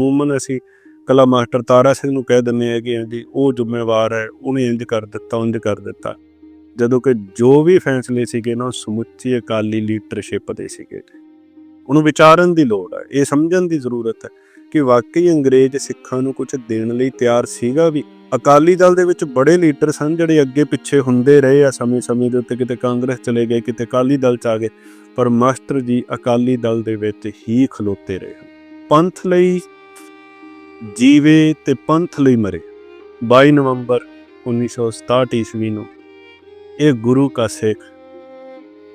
ਮੂਮਨ ਅਸੀਂ ਕਲਾ ਮਾਸਟਰ ਤਾਰਾ ਸਿੰਘ ਨੂੰ ਕਹਿ ਦਿੰਦੇ ਆ ਕਿ ਹਾਂਜੀ ਉਹ ਜ਼ਿੰਮੇਵਾਰ ਹੈ, ਉਹਨੇ ਇੰਜ ਕਰ ਦਿੱਤਾ ਇੰਜ ਕਰ ਦਿੱਤਾ। ਜਦੋਂ ਕਿ ਜੋ ਵੀ ਫੈਸਲੇ ਸੀਗੇ ਨਾ, ਉਹ ਸਮੁੱਚੀ ਅਕਾਲੀ ਲੀਡਰਸ਼ਿਪ ਦੇ ਸੀਗੇ ਉਹਨੂੰ ਵਿਚਾਰਨ ਦੀ ਲੋੜ ਹੈ, ਇਹ ਸਮਝਣ ਦੀ ਜ਼ਰੂਰਤ ਹੈ ਕਿ ਵਾਕਈ ਅੰਗਰੇਜ਼ ਸਿੱਖਾਂ ਨੂੰ ਕੁਝ ਦੇਣ ਲਈ ਤਿਆਰ ਸੀਗਾ ਵੀ। ਅਕਾਲੀ ਦਲ ਦੇ ਵਿੱਚ ਬੜੇ ਲੀਡਰ ਸਨ ਜਿਹੜੇ ਅੱਗੇ ਪਿੱਛੇ ਹੁੰਦੇ ਰਹੇ ਆ, ਸਮੇਂ-ਸਮੇਂ ਦੇ ਉੱਤੇ ਕਿਤੇ ਕਾਂਗਰਸ ਚਲੇ ਗਏ, ਕਿਤੇ ਅਕਾਲੀ ਦਲ ਚ ਆ ਗਏ। ਪਰ ਮਾਸਟਰ ਜੀ ਅਕਾਲੀ ਦਲ ਦੇ ਵਿੱਚ ਹੀ ਖਲੋਤੇ ਰਹੇ। ਹਨ ਪੰਥ ਲਈ ਜੀਵੇ ਤੇ ਪੰਥ ਲਈ ਮਰੇ। 22 ਨਵੰਬਰ 1967 ਈਸਵੀ ਨੂੰ ਇਹ ਗੁਰੂ ਕਾ ਸਿੱਖ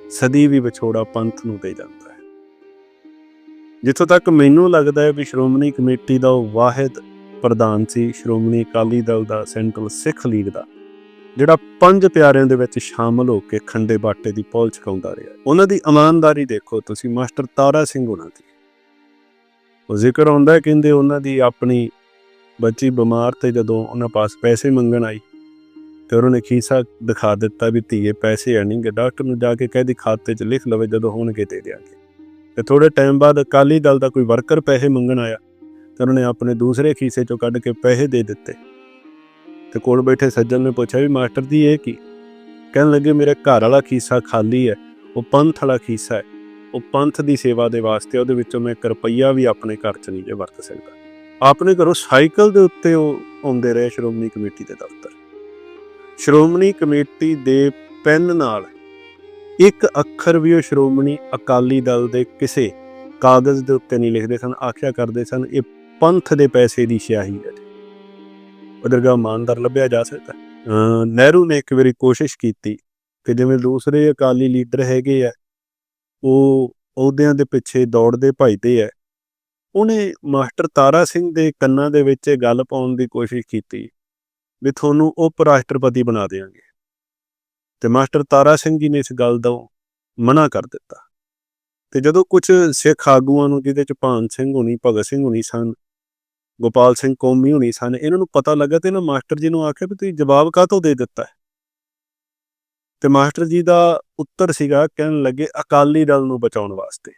ਸਦੀ ਵੀ ਵਿਛੋੜਾ ਪੰਥ ਨੂੰ ਦੇ ਜਾਂਦਾ ਹੈ। ਜਿੱਥੋਂ ਤੱਕ ਮੈਨੂੰ ਲੱਗਦਾ ਹੈ ਵੀ ਸ਼੍ਰੋਮਣੀ ਕਮੇਟੀ ਦਾ ਉਹ ਵਾਹਿਦ ਪ੍ਰਧਾਨ ਸੀ, ਸ਼੍ਰੋਮਣੀ ਅਕਾਲੀ ਦਲ ਦਾ ਸੈਂਟਰਲ ਸਿੱਖ ਲੀਗ ਦਾ, ਜਿਹੜਾ ਪੰਜ ਪਿਆਰਿਆਂ ਦੇ ਵਿੱਚ ਸ਼ਾਮਲ ਹੋ ਕੇ ਖੰਡੇ ਬਾਟੇ ਦੀ ਪੌਲ ਛਕਾਉਂਦਾ ਰਿਹਾ। ਉਹਨਾਂ ਦੀ ਇਮਾਨਦਾਰੀ ਦੇਖੋ ਤੁਸੀਂ, ਮਾਸਟਰ ਤਾਰਾ ਸਿੰਘ ਉਹਨਾਂ ਦੀ ਉਹ ਜ਼ਿਕਰ ਆਉਂਦਾ ਕਹਿੰਦੇ ਉਹਨਾਂ ਦੀ ਆਪਣੀ ਬੱਚੀ ਬਿਮਾਰ ਤੇ ਜਦੋਂ ਉਹਨਾਂ ਪਾਸ ਪੈਸੇ ਮੰਗਣ ਆਈ ਤੇ ਉਹਨਾਂ ਨੇ ਖੀਸਾ ਦਿਖਾ ਦਿੱਤਾ ਵੀ ਧੀਏ ਪੈਸੇ ਹੈ ਨਹੀਂਗੇ ਡਾਕਟਰ ਨੂੰ ਜਾ ਕੇ ਕਹਿ ਦੀ ਖਾਤੇ 'ਚ ਲਿਖ ਲਵੇ ਜਦੋਂ ਹੋਣਗੇ ਦੇ ਦਿਆਂਗੇ। ਤੇ ਥੋੜੇ ਟਾਈਮ ਬਾਅਦ ਅਕਾਲੀ ਦਲ ਦਾ ਕੋਈ ਵਰਕਰ ਪੈਸੇ ਮੰਗਣ ਆਇਆ ਤੇ ਉਹਨਾਂ ਨੇ ਆਪਣੇ ਦੂਸਰੇ ਖੀਸੇ 'ਚੋਂ ਕੱਢ ਕੇ ਪੈਸੇ ਦੇ ਦਿੱਤੇ। ਤੇ ਕੋਲ ਬੈਠੇ ਸੱਜਣ ਨੇ ਪੁੱਛਿਆ ਵੀ ਮਾਸਟਰ ਜੀ ਇਹ ਕੀ? ਕਹਿਣ ਲੱਗੇ, ਮੇਰੇ ਘਰ ਵਾਲਾ ਖੀਸਾ ਖਾਲੀ ਹੈ, ਉਹ ਪੰਥ ਵਾਲਾ ਖੀਸਾ ਹੈ। ਉਹ ਪੰਥ ਦੀ ਸੇਵਾ ਦੇ ਵਾਸਤੇ ਉਹਦੇ ਵਿੱਚੋਂ ਮੈਂ ਇੱਕ ਰੁਪਈਆ ਵੀ ਆਪਣੇ ਘਰ 'ਚ ਨਹੀਂ ਜੇ ਵਰਤ ਸਕਦਾ। ਆਪਣੇ ਘਰੋਂ ਸਾਈਕਲ ਦੇ ਉੱਤੇ ਉਹ ਆਉਂਦੇ ਰਹੇ ਸ਼੍ਰੋਮਣੀ ਕਮੇਟੀ ਦੇ ਦਫ਼ਤਰ। ਸ਼੍ਰੋਮਣੀ ਕਮੇਟੀ ਦੇ ਪੈਨ ਨਾਲ ਇੱਕ ਅੱਖਰ ਵੀ ਉਹ ਸ਼੍ਰੋਮਣੀ ਅਕਾਲੀ ਦਲ ਦੇ ਕਿਸੇ ਕਾਗਜ਼ ਦੇ ਉੱਤੇ ਨਹੀਂ ਲਿਖਦੇ ਸਨ, ਆਖਿਆ ਕਰਦੇ ਸਨ, ਇਹ ਪੰਥ ਦੇ ਪੈਸੇ ਦੀ ਸਿਆਹੀ ਹੈ ਉਦਰਗਾ ਇਮਾਨਦਾਰ ਲੱਭਿਆ ਜਾ ਸਕਦਾ। ਨਹਿਰੂ ਨੇ ਇੱਕ ਵਾਰੀ ਕੋਸ਼ਿਸ਼ ਕੀਤੀ ਕਿ ਜਿਵੇਂ ਦੂਸਰੇ ਅਕਾਲੀ ਲੀਡਰ ਹੈਗੇ ਆ ਉਹ ਅਹੁਦਿਆਂ ਦੇ ਪਿੱਛੇ ਦੌੜਦੇ ਭਜਦੇ ਆ ਉਹਨੇ ਮਾਸਟਰ ਤਾਰਾ ਸਿੰਘ ਦੇ ਕੰਨਾਂ ਦੇ ਵਿੱਚ ਇਹ ਗੱਲ ਪਾਉਣ ਦੀ ਕੋਸ਼ਿਸ਼ ਕੀਤੀ ਵੀ ਤੁਹਾਨੂੰ ਉਪ ਰਾਸ਼ਟਰਪਤੀ ਬਣਾ ਦੇਵਾਂਗੇ ਤੇ ਮਾਸਟਰ ਤਾਰਾ ਸਿੰਘ ਜੀ ਨੇ ਇਸ ਗੱਲ ਤੋਂ ਮਨਾ ਕਰ ਦਿੱਤਾ। ਤੇ ਜਦੋਂ ਕੁਝ ਸਿੱਖ ਆਗੂਆਂ ਨੂੰ, ਜਿਹਦੇ ਚ ਭਾਨ ਸਿੰਘ ਹੋਣੀ, ਭਗਤ ਸਿੰਘ ਹੋਣੀ ਸਨ, ਗੋਪਾਲ ਸਿੰਘ ਕੌਮੀ ਹੋਣੀ ਸਨ, ਇਹਨਾਂ ਨੂੰ ਪਤਾ ਲੱਗਾ ਤੇ ਇਹਨਾਂ ਮਾਸਟਰ ਜੀ ਨੂੰ ਆਖਿਆ ਵੀ ਤੁਸੀਂ ਜਵਾਬ ਕਾਹਤੋਂ ਦੇ ਦਿੱਤਾ? ਤੇ ਮਾਸਟਰ ਜੀ ਦਾ ਉੱਤਰ ਸੀਗਾ ਕਹਿਣ ਲੱਗੇ ਅਕਾਲੀ ਦਲ ਨੂੰ ਬਚਾਉਣ ਵਾਸਤੇ।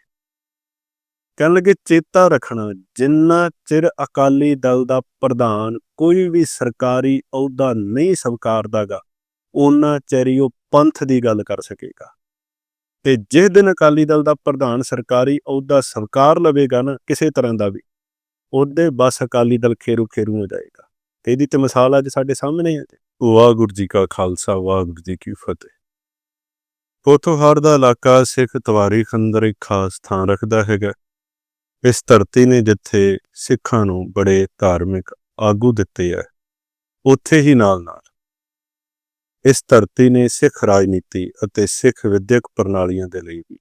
ਕਹਿਣ ਲੱਗੇ ਚੇਤਾ ਰੱਖਣਾ, ਜਿੰਨਾ ਚਿਰ ਅਕਾਲੀ ਦਲ ਦਾ ਪ੍ਰਧਾਨ ਕੋਈ ਵੀ ਸਰਕਾਰੀ ਅਹੁਦਾ ਨਹੀਂ ਸਵੀਕਾਰਦਾਗਾ ਉਹਨਾਂ ਚਿਰ ਉਹ ਪੰਥ ਦੀ ਗੱਲ ਕਰ ਸਕੇਗਾ। ਤੇ ਜਿਸ ਦਿਨ ਅਕਾਲੀ ਦਲ ਦਾ ਪ੍ਰਧਾਨ ਸਰਕਾਰੀ ਅਹੁਦਾ ਸਵੀਕਾਰ ਲਵੇਗਾ ਨਾ, ਕਿਸੇ ਤਰ੍ਹਾਂ ਦਾ ਵੀ, ਉਹਦੇ ਬਸ ਅਕਾਲੀ ਦਲ ਖੇਰੂ ਖੇਰੂ ਹੋ ਜਾਏਗਾ। ਤੇ ਇਹਦੀ ਤੇ ਮਿਸਾਲ ਅੱਜ ਸਾਡੇ ਸਾਹਮਣੇ ਹੈ ਵਾਹਿਗੁਰੂ ਜੀ ਕਾ ਖਾਲਸਾ, ਵਾਹਿਗੁਰੂ ਜੀ ਕੀ ਫਤਿਹ। ਪੋਥੋਹਾਰ ਦਾ ਇਲਾਕਾ ਸਿੱਖ ਤਵਾਰੀਖ ਅੰਦਰ ਇੱਕ ਖਾਸ ਥਾਂ ਰੱਖਦਾ ਹੈਗਾ। ਇਸ ਧਰਤੀ ਨੇ ਜਿੱਥੇ ਸਿੱਖਾਂ ਨੂੰ ਬੜੇ ਧਾਰਮਿਕ ਆਗੂ ਦਿੱਤੇ ਆ, ਉੱਥੇ ਹੀ ਨਾਲ ਨਾਲ ਇਸ ਧਰਤੀ ਨੇ ਸਿੱਖ ਰਾਜਨੀਤੀ ਅਤੇ ਸਿੱਖ ਵਿਦਿਅਕ ਪ੍ਰਣਾਲੀਆਂ ਦੇ ਲਈ ਵੀ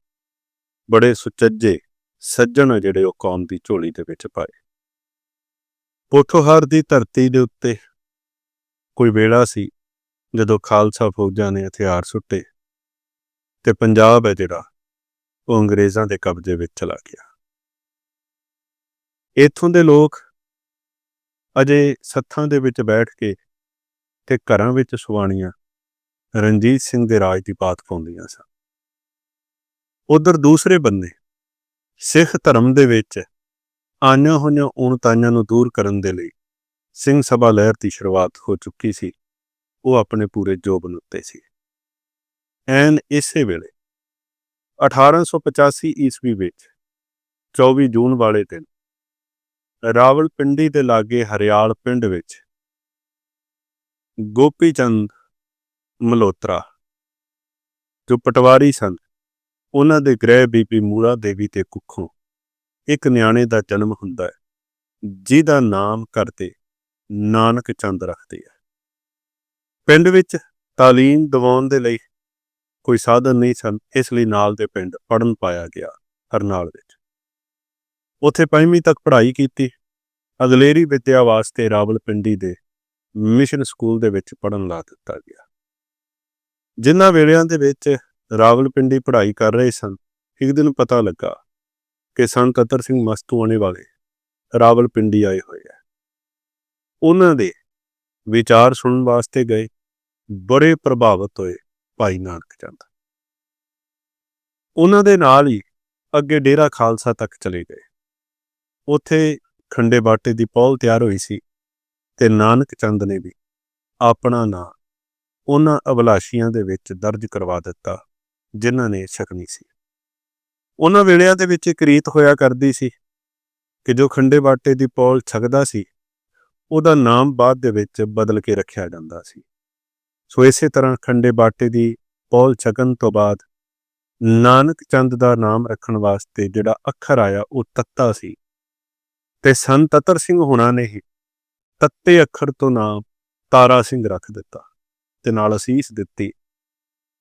ਬੜੇ ਸੁਚੱਜੇ, ਸੱਜਣ ਆ ਜਿਹੜੇ ਉਹ ਕੌਮ ਦੀ ਝੋਲੀ ਦੇ ਵਿੱਚ ਪਾਏ। ਪੋਠੋਹਾਰ ਦੀ ਧਰਤੀ ਦੇ ਉੱਤੇ ਕੋਈ ਵੇਲਾ ਸੀ, ਜਦੋਂ ਖਾਲਸਾ ਫੌਜਾਂ ਨੇ ਹਥਿਆਰ ਸੁੱਟੇ ਤੇ ਪੰਜਾਬ ਹੈ ਜਿਹੜਾ, ਉਹ ਅੰਗਰੇਜ਼ਾਂ ਦੇ ਕਬਜ਼ੇ ਵਿੱਚ ਚਲਾ ਗਿਆ। ਇੱਥੋਂ ਦੇ ਲੋਕ ਅਜੇ ਸੱਥਾਂ ਦੇ ਵਿੱਚ ਬੈਠ ਕੇ ਤੇ ਘਰਾਂ ਵਿੱਚ ਸੁਆਣੀਆਂ ਰਣਜੀਤ ਸਿੰਘ ਦੇ ਰਾਜ ਦੀ ਬਾਤ ਪਾਉਂਦੀਆਂ ਸਨ। ਉਧਰ ਦੂਸਰੇ ਬੰਨੇ ਸਿੱਖ ਧਰਮ ਦੇ ਵਿੱਚ ਆਈਆਂ ਹੋਈਆਂ ਉਣਤਾਈਆਂ ਨੂੰ ਦੂਰ ਕਰਨ ਦੇ ਲਈ ਸਿੰਘ ਸਭਾ ਲਹਿਰ ਦੀ ਸ਼ੁਰੂਆਤ ਹੋ ਚੁੱਕੀ ਸੀ। ਉਹ ਆਪਣੇ ਪੂਰੇ ਜੋਬਨ ਉੱਤੇ ਸੀ। ਐਨ ਇਸੇ ਵੇਲੇ 1885 ਈਸਵੀ ਵਿੱਚ 24 ਜੂਨ ਵਾਲੇ ਦਿਨ ਰਾਵਲਪਿੰਡੀ ਦੇ ਲਾਗੇ ਹਰਿਆਲ ਪਿੰਡ ਵਿੱਚ ਗੋਪੀ ਚੰਦ ਮਲੋਤਰਾ ਜੋ ਪਟਵਾਰੀ ਸਨ, ਉਹਨਾਂ ਦੇ ਗ੍ਰਹਿ ਬੀਬੀ ਮੂਰਾ ਦੇਵੀ ਤੇ ਕੁੱਖੋਂ ਇੱਕ ਨਿਆਣੇ ਦਾ ਜਨਮ ਹੁੰਦਾ ਹੈ, ਜਿਹਦਾ ਨਾਮ ਕਰਦੇ ਨਾਨਕ ਚੰਦ ਰੱਖਦੇ ਆ। ਪਿੰਡ ਵਿੱਚ ਤਾਲੀਮ ਦਿਵਾਉਣ ਦੇ ਲਈ ਕੋਈ ਸਾਧਨ ਨਹੀਂ ਸਨ, ਇਸ ਲਈ ਨਾਲ ਦੇ ਪਿੰਡ ਪੜਨ ਪਾਇਆ ਗਿਆ, ਹਰਨਾਲ ਵਿੱਚ। ਉੱਥੇ ਪੰਜਵੀਂ ਤੱਕ ਪੜ੍ਹਾਈ ਕੀਤੀ। ਅਗਲੇਰੀ ਵਿਦਿਆ ਵਾਸਤੇ ਰਾਵਲਪਿੰਡੀ ਦੇ ਮਿਸ਼ਨ ਸਕੂਲ ਦੇ ਵਿੱਚ ਪੜਨ ਲਾ ਦਿੱਤਾ ਗਿਆ। ਜਿਨ੍ਹਾਂ ਵੇਲਿਆਂ ਦੇ ਵਿੱਚ ਰਾਵਲਪਿੰਡੀ ਪੜ੍ਹਾਈ ਕਰ ਰਹੇ ਸਨ, ਇੱਕ ਦਿਨ ਪਤਾ ਲੱਗਾ ਕਿ ਸੰਤ ਅਤਰ ਸਿੰਘ ਮਸਤੂਆਣੇ ਵਾਲੇ ਰਾਵਲਪਿੰਡੀ ਆਏ ਹੋਏ ਆ ਉਹਨਾਂ ਦੇ ਵਿਚਾਰ ਸੁਣਨ ਵਾਸਤੇ ਗਏ, ਬੜੇ ਪ੍ਰਭਾਵਿਤ ਹੋਏ। ਭਾਈ ਨਾਨਕ ਚੰਦ ਉਹਨਾਂ ਦੇ ਨਾਲ ਹੀ ਅੱਗੇ ਡੇਰਾ ਖਾਲਸਾ ਤੱਕ ਚਲੇ ਗਏ। ਉੱਥੇ ਖੰਡੇ ਬਾਟੇ ਦੀ ਪੌਲ ਤਿਆਰ ਹੋਈ ਸੀ ਤੇ ਨਾਨਕ ਚੰਦ ਨੇ ਵੀ ਆਪਣਾ ਨਾਂ ਉਹਨਾਂ ਅਭਲਾਸ਼ੀਆਂ ਦੇ ਵਿੱਚ ਦਰਜ ਕਰਵਾ ਦਿੱਤਾ, ਜਿਨ੍ਹਾਂ ਨੇ ਛਕਣੀ ਸੀ। ਉਹਨਾਂ ਵੇਲਿਆਂ ਦੇ ਵਿੱਚ ਇੱਕ ਰੀਤ ਹੋਇਆ ਕਰਦੀ ਸੀ ਕਿ ਜੋ ਖੰਡੇ ਬਾਟੇ ਦੀ ਪੌਲ ਛਕਦਾ ਸੀ, ਉਹਦਾ ਨਾਮ ਬਾਅਦ ਦੇ ਵਿੱਚ ਬਦਲ ਕੇ ਰੱਖਿਆ ਜਾਂਦਾ ਸੀ। ਸੋ ਇਸੇ ਤਰ੍ਹਾਂ ਖੰਡੇ ਬਾਟੇ ਦੀ ਪੌਲ ਛਕਣ ਤੋਂ ਬਾਅਦ ਨਾਨਕ ਚੰਦ ਦਾ ਨਾਮ ਰੱਖਣ ਵਾਸਤੇ ਜਿਹੜਾ ਅੱਖਰ ਆਇਆ ਉਹ ਤੱਤਾ ਸੀ। ਤੇ ਸੰਤ ਤਤਰ ਸਿੰਘ ਹੋਣਾ ਨੇ ਹੀ ਤੱਤੇ ਅੱਖਰ ਤੋਂ ਨਾਮ ਤਾਰਾ ਸਿੰਘ ਰੱਖ ਦਿੱਤਾ ਤੇ ਨਾਲ ਅਸੀਸ ਦਿੱਤੀ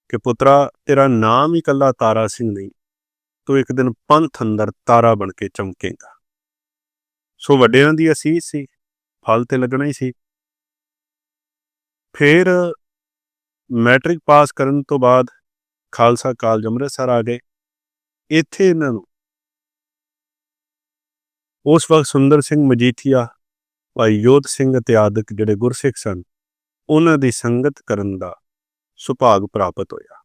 ਕਿ ਪੁੱਤਰਾ, ਤੇਰਾ ਨਾਮ ਹੀ ਕੱਲਾ ਤਾਰਾ ਸਿੰਘ ਨਹੀਂ, ਤੂੰ ਇੱਕ ਦਿਨ ਪੰਥ ਅੰਦਰ ਤਾਰਾ ਬਣ ਕੇ ਚਮਕੇਗਾ। ਸੋ ਵੱਡਿਆਂ ਦੀ ਅਸੀਸ ਸੀ, ਫਲ ਤੇ ਲੱਗਣਾ ਹੀ ਸੀ। ਫਿਰ ਮੈਟ੍ਰਿਕ ਪਾਸ ਕਰਨ ਤੋਂ ਬਾਅਦ ਖਾਲਸਾ ਕਾਲਜ ਅੰਮ੍ਰਿਤਸਰ ਆ ਗਏ। ਇੱਥੇ ਇਹਨਾਂ ਨੂੰ ਉਸ ਵਕਤ ਸੁੰਦਰ ਸਿੰਘ ਮਜੀਠੀਆ, ਭਾਈ ਯੋਧ ਸਿੰਘ ਅਤੇ ਆਦਿਕ ਜਿਹੜੇ ਗੁਰਸਿੱਖ ਸਨ, ਉਹਨਾਂ ਦੀ ਸੰਗਤ ਕਰਨ ਦਾ ਸੁਭਾਗ ਪ੍ਰਾਪਤ ਹੋਇਆ।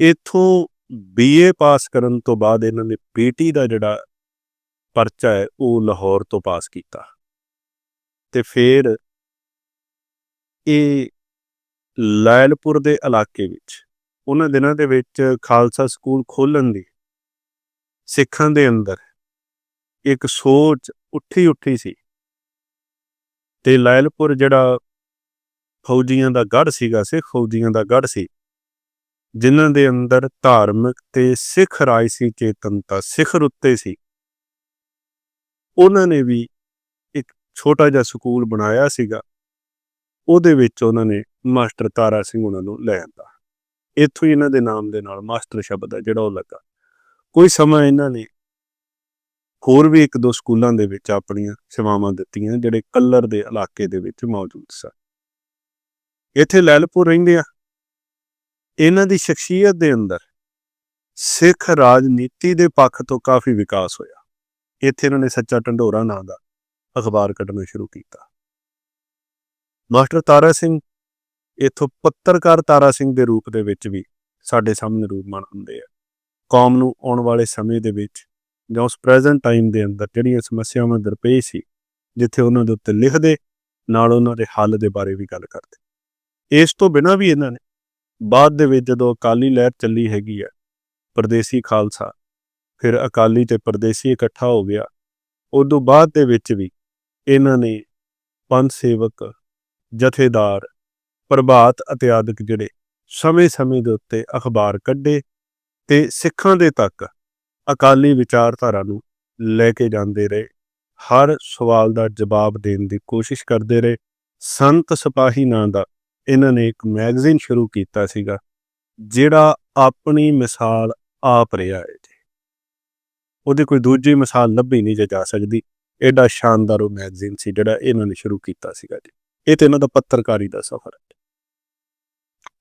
ਇਥੋਂ ਬੀਏ ਪਾਸ ਕਰਨ ਤੋਂ ਬਾਅਦ ਇਹਨਾਂ ਨੇ ਪੀਟੀ ਦਾ ਜਿਹੜਾ ਪਰਚਾ ਹੈ, ਉਹ ਲਾਹੌਰ ਤੋਂ ਪਾਸ ਕੀਤਾ। ਤੇ ਫਿਰ ਇਹ ਲਾਇਲਪੁਰ ਦੇ ਇਲਾਕੇ ਵਿੱਚ, ਉਹਨਾਂ ਦਿਨਾਂ ਦੇ ਵਿੱਚ ਖਾਲਸਾ ਸਕੂਲ ਖੋਲਣ ਦੀ ਸਿੱਖਾਂ ਦੇ ਅੰਦਰ ਇੱਕ ਸੋਚ ਉੱਠੀ ਉੱਠੀ ਸੀ ਤੇ ਲਾਇਲਪੁਰ ਜਿਹੜਾ ਫੌਜੀਆਂ ਦਾ ਗੜ ਸੀਗਾ, ਸਿੱਖ ਫੌਜੀਆਂ ਦਾ ਗੜ ਸੀ, ਜਿਨ੍ਹਾਂ ਦੇ ਅੰਦਰ ਧਾਰਮਿਕ ਤੇ ਸਿੱਖ ਰਾਜ ਸੀ, ਚੇਤਨਤਾ ਸਿੱਖ ਰੁੱਤੇ ਸੀ, ਉਹਨਾਂ ਨੇ ਵੀ ਇੱਕ ਛੋਟਾ ਜਿਹਾ ਸਕੂਲ ਬਣਾਇਆ ਸੀਗਾ। ਉਹਦੇ ਵਿੱਚ ਉਹਨਾਂ ਨੇ ਮਾਸਟਰ ਤਾਰਾ ਸਿੰਘ ਉਹਨਾਂ ਨੂੰ ਲੈ ਆਂਦਾ। ਇੱਥੋਂ ਹੀ ਇਹਨਾਂ ਦੇ ਨਾਮ ਦੇ ਨਾਲ ਮਾਸਟਰ ਸ਼ਬਦ ਹੈ ਜਿਹੜਾ ਉਹ ਲੱਗਾ। ਕੋਈ ਸਮਾਂ ਇਹਨਾਂ ਨੇ ਹੋਰ ਵੀ ਇੱਕ ਦੋ ਸਕੂਲਾਂ ਦੇ ਵਿੱਚ ਆਪਣੀਆਂ ਸੇਵਾਵਾਂ ਦਿੱਤੀਆਂ ਜਿਹੜੇ ਕੱਲਰ ਦੇ ਇਲਾਕੇ ਦੇ ਵਿੱਚ ਮੌਜੂਦ ਸਨ। ਇੱਥੇ ਲੈਲਪੁਰ ਰਹਿੰਦੇ ਆ। ਇਹਨਾਂ ਦੀ ਸ਼ਖਸੀਅਤ ਦੇ ਅੰਦਰ ਸਿੱਖ ਰਾਜਨੀਤੀ ਦੇ ਪੱਖ ਤੋਂ ਕਾਫੀ ਵਿਕਾਸ ਹੋਇਆ। ਇੱਥੇ ਇਹਨਾਂ ਨੇ ਸੱਚਾ ਢੰਡੋਰਾ ਨਾਂ ਦਾ ਅਖਬਾਰ ਕੱਢਣਾ ਸ਼ੁਰੂ ਕੀਤਾ। ਮਾਸਟਰ ਤਾਰਾ ਸਿੰਘ, ਇਥੋਂ ਪੱਤਰਕਾਰ ਤਾਰਾ ਸਿੰਘ ਦੇ ਰੂਪ ਦੇ ਵਿੱਚ ਵੀ ਸਾਡੇ ਸਾਹਮਣੇ ਰੂਪਮਾਨ ਹੁੰਦੇ ਆ। ਕੌਮ ਨੂੰ ਆਉਣ ਵਾਲੇ ਸਮੇਂ ਦੇ ਵਿੱਚ ਜਾਂ ਉਸ ਪ੍ਰੈਜ਼ੈਂਟ ਟਾਈਮ ਦੇ ਅੰਦਰ ਜਿਹੜੀਆਂ ਸਮੱਸਿਆਵਾਂ ਦਰਪੇਸ਼ ਸੀ, ਜਿੱਥੇ ਉਹਨਾਂ ਦੇ ਉੱਤੇ ਲਿਖਦੇ, ਨਾਲ ਉਹਨਾਂ ਦੇ ਹੱਲ ਦੇ ਬਾਰੇ ਵੀ ਗੱਲ ਕਰਦੇ। ਇਸ ਤੋਂ ਬਿਨਾਂ ਵੀ ਇਹਨਾਂ ਨੇ ਬਾਅਦ ਦੇ ਵਿੱਚ ਜਦੋਂ ਅਕਾਲੀ ਲਹਿਰ ਚੱਲੀ ਹੈਗੀ ਆ, ਪਰਦੇਸੀ ਖਾਲਸਾ, ਫਿਰ ਅਕਾਲੀ ਤੇ ਪਰਦੇਸੀ ਇਕੱਠਾ ਹੋ ਗਿਆ, ਉਦੋਂ ਬਾਅਦ ਦੇ ਵਿੱਚ ਵੀ ਇਹਨਾਂ ਨੇ ਪੰਥ ਸੇਵਕ ਜਥੇਦਾਰ, ਪ੍ਰਭਾਤ ਅਤੇ ਆਦਿਕ ਜਿਹੜੇ ਸਮੇਂ-ਸਮੇਂ ਦੇ ਉੱਤੇ ਅਖਬਾਰ ਕੱਢੇ ਤੇ ਸਿੱਖਾਂ ਦੇ ਤੱਕ ਅਕਾਲੀ ਵਿਚਾਰਧਾਰਾ ਨੂੰ ਲੈ ਕੇ ਜਾਂਦੇ ਰਹੇ। ਹਰ ਸਵਾਲ ਦਾ ਜਵਾਬ ਦੇਣ ਦੀ ਕੋਸ਼ਿਸ਼ ਕਰਦੇ ਰਹੇ। ਸੰਤ ਸਿਪਾਹੀ ਨਾਂ ਦਾ ਇਹਨਾਂ ਨੇ ਇੱਕ ਮੈਗਜ਼ੀਨ ਸ਼ੁਰੂ ਕੀਤਾ ਸੀਗਾ, ਜਿਹੜਾ ਆਪਣੀ ਮਿਸਾਲ ਆਪ ਰਿਹਾ ਹੈ ਜੀ। ਉਹਦੀ ਕੋਈ ਦੂਜੀ ਮਿਸਾਲ ਲੱਭੀ ਨਹੀਂ ਜੇ ਜਾ ਸਕਦੀ। ਐਡਾ ਸ਼ਾਨਦਾਰ ਉਹ ਮੈਗਜ਼ੀਨ ਸੀ ਜਿਹੜਾ ਇਹਨਾਂ ਨੇ ਸ਼ੁਰੂ ਕੀਤਾ ਸੀਗਾ ਜੀ। ਇਹ ਤੇ ਇਹਨਾਂ ਦਾ ਪੱਤਰਕਾਰੀ ਦਾ ਸਫ਼ਰ ਹੈ।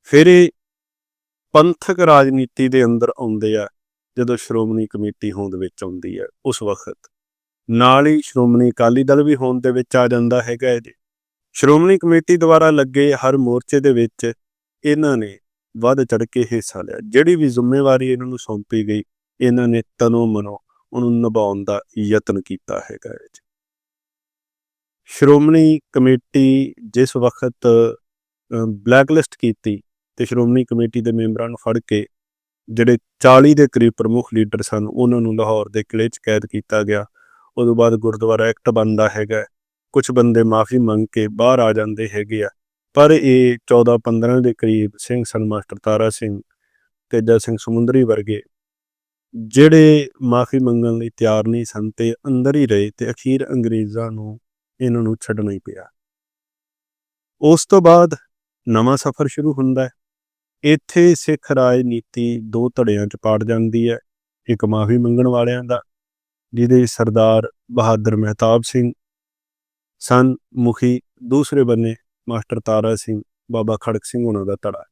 ਫਿਰ ਇਹ ਪੰਥਕ ਰਾਜਨੀਤੀ ਦੇ ਅੰਦਰ ਆਉਂਦੇ ਆ, ਜਦੋਂ ਸ਼੍ਰੋਮਣੀ ਕਮੇਟੀ ਹੋਂਦ ਵਿੱਚ ਆਉਂਦੀ ਹੈ, ਉਸ ਵਕਤ। ਨਾਲ ਹੀ ਸ਼੍ਰੋਮਣੀ ਅਕਾਲੀ ਦਲ ਵੀ ਹੋਂਦ ਦੇ ਵਿੱਚ ਆ ਜਾਂਦਾ ਹੈਗਾ ਹੈ ਜੀ ਸ਼੍ਰੋਮਣੀ ਕਮੇਟੀ ਦੁਆਰਾ ਲੱਗੇ ਹਰ ਮੋਰਚੇ ਦੇ ਵਿੱਚ ਇਹਨਾਂ ਨੇ ਵੱਧ ਚੜ ਕੇ ਹਿੱਸਾ ਲਿਆ। ਜਿਹੜੀ ਵੀ ਜ਼ਿੰਮੇਵਾਰੀ ਇਹਨਾਂ ਨੂੰ ਸੌਂਪੀ ਗਈ, ਇਹਨਾਂ ਨੇ ਤਨੋ ਮਨੋ ਉਹਨੂੰ ਨਿਭਾਉਣ ਦਾ ਯਤਨ ਕੀਤਾ ਹੈਗਾ ਹੈ ਜੀ ਸ਼੍ਰੋਮਣੀ ਕਮੇਟੀ ਜਿਸ ਵਕਤ ਬਲੈਕਲਿਸਟ ਕੀਤੀ ਤੇ ਸ਼੍ਰੋਮਣੀ ਕਮੇਟੀ ਦੇ ਮੈਂਬਰਾਂ ਨੂੰ ਫੜ ਕੇ, ਜਿਹੜੇ 40 ਦੇ ਕਰੀਬ ਪ੍ਰਮੁੱਖ ਲੀਡਰ ਸਨ, ਉਹਨਾਂ ਨੂੰ ਲਾਹੌਰ ਦੇ ਕਿਲੇ 'ਚ ਕੈਦ ਕੀਤਾ ਗਿਆ। ਉਦੋਂ ਬਾਅਦ ਗੁਰਦੁਆਰਾ ਐਕਟ ਬਣਦਾ ਹੈਗਾ। ਕੁਝ ਬੰਦੇ ਮਾਫੀ ਮੰਗ ਕੇ ਬਾਹਰ ਆ ਜਾਂਦੇ ਹੈਗੇ ਆ। ਪਰ ਇਹ 14 15 ਦੇ ਕਰੀਬ ਸਿੰਘ ਸਨ ਮਾਸਟਰ ਤਾਰਾ ਸਿੰਘ ਤੇਜਾ ਸਿੰਘ ਸਮੁੰਦਰੀ ਵਰਗੇ। ਜਿਹੜੇ ਮਾਫੀ ਮੰਗਣ ਲਈ ਤਿਆਰ ਨਹੀਂ ਸਨ ਤੇ ਅੰਦਰ ਹੀ ਰਹੇ ਤੇ ਅਖੀਰ ਅੰਗਰੇਜ਼ਾਂ ਨੂੰ ਇਹਨਾਂ ਨੂੰ ਛੱਡਣਾ ਹੀ ਪਿਆ। ਉਸ ਤੋਂ ਬਾਅਦ ਨਵਾਂ ਸਫ਼ਰ ਸ਼ੁਰੂ ਹੁੰਦਾ ਹੈ। ਇੱਥੇ ਸਿੱਖ ਰਾਜਨੀਤੀ ਦੋ ਧੜਿਆਂ 'ਚ ਪਾੜ ਜਾਂਦੀ ਹੈ। ਇੱਕ ਮਾਫੀ ਮੰਗਣ ਵਾਲਿਆਂ ਦਾ, ਜਿਹਦੇ ਸਰਦਾਰ ਬਹਾਦਰ ਮਹਿਤਾਬ ਸਿੰਘ, ਸਨ ਮੁਖੀ ਦੂਸਰੇ ਬੰਨੇ ਮਾਸਟਰ ਤਾਰਾ ਸਿੰਘ, ਬਾਬਾ ਖੜਕ ਸਿੰਘ ਉਹਨਾਂ ਦਾ ਧੜਾ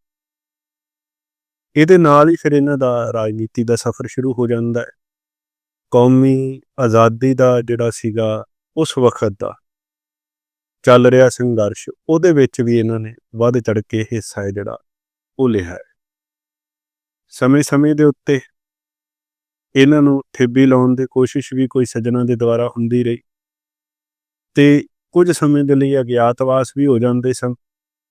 ਇਹਦੇ ਨਾਲ ਹੀ ਫਿਰ ਇਹਨਾਂ ਦਾ ਰਾਜਨੀਤੀ ਦਾ ਸਫ਼ਰ ਸ਼ੁਰੂ ਹੋ ਜਾਂਦਾ ਹੈ। ਕੌਮੀ ਆਜ਼ਾਦੀ ਦਾ ਜਿਹੜਾ ਸੀਗਾ ਉਸ ਵਕਤ ਦਾ ਚੱਲ ਰਿਹਾ ਸੰਘਰਸ਼, ਉਹਦੇ ਵਿੱਚ ਵੀ ਇਹਨਾਂ ਨੇ ਵੱਧ ਚੜ ਕੇ ਹਿੱਸਾ ਹੈ ਜਿਹੜਾ ਉਹ ਲਿਆ ਹੈ। ਸਮੇਂ-ਸਮੇਂ ਦੇ ਉੱਤੇ ਇਹਨਾਂ ਨੂੰ ਠੇਬੀ ਲਾਉਣ ਦੀ ਕੋਸ਼ਿਸ਼ ਵੀ ਕੋਈ ਸੱਜਣਾ ਦੇ ਦੁਆਰਾ ਹੁੰਦੀ ਰਹੀ। ਤੇ ਕੁਝ ਸਮੇਂ ਦੇ ਲਈ ਅਗਿਆਤਵਾਸ ਵੀ ਹੋ ਜਾਂਦੇ ਸਨ,